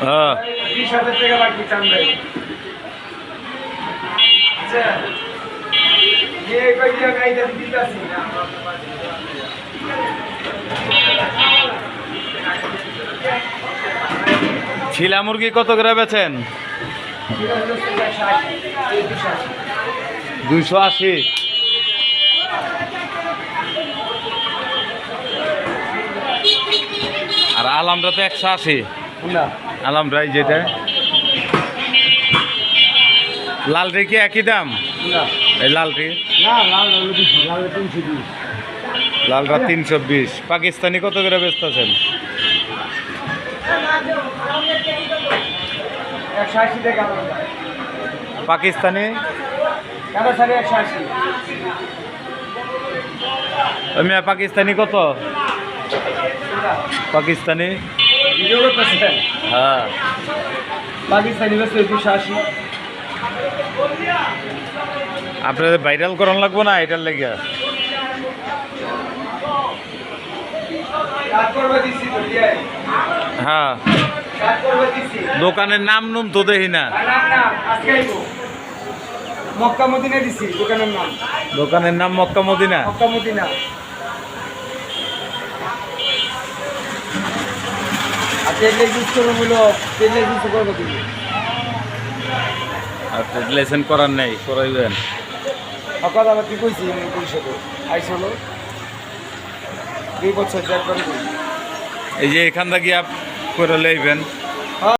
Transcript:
হ্যাঁ। আচ্ছা। ছিলা মুরগি কত করে বেছেন দুইশো আশি। আর আলামটা তো একশো আশি। না। আলামটা এই যেটা। লালটি কি একই দাম? এই লালটি? লালটা তিনশো বিশ। পাকিস্তানি কত করে ব্যস্ত দাম। পাকিস্তানি? পাকিস্তানি কত? পাকিস্তানি? হ্যাঁ। পাকিস্তানি আশি আপনাদের ভাইরাল করন লাগবো না এটার লেগে? হ্যাঁ। দোকানের নাম নুম তো দেখি না। মক্কা মদিনা দিছি দোকানের নাম। দোকানের নাম মক্কা মদিনা? Mecca Medina. আর ইউজ করব বলো তেলে ইউজ করব তুমি আর লেসেন করার নেই করাইবেন। আবার কি কইছি আমি পরিষদে আইসলো দুই বছর এই যে এখান থেকে আপ করে লইবেন।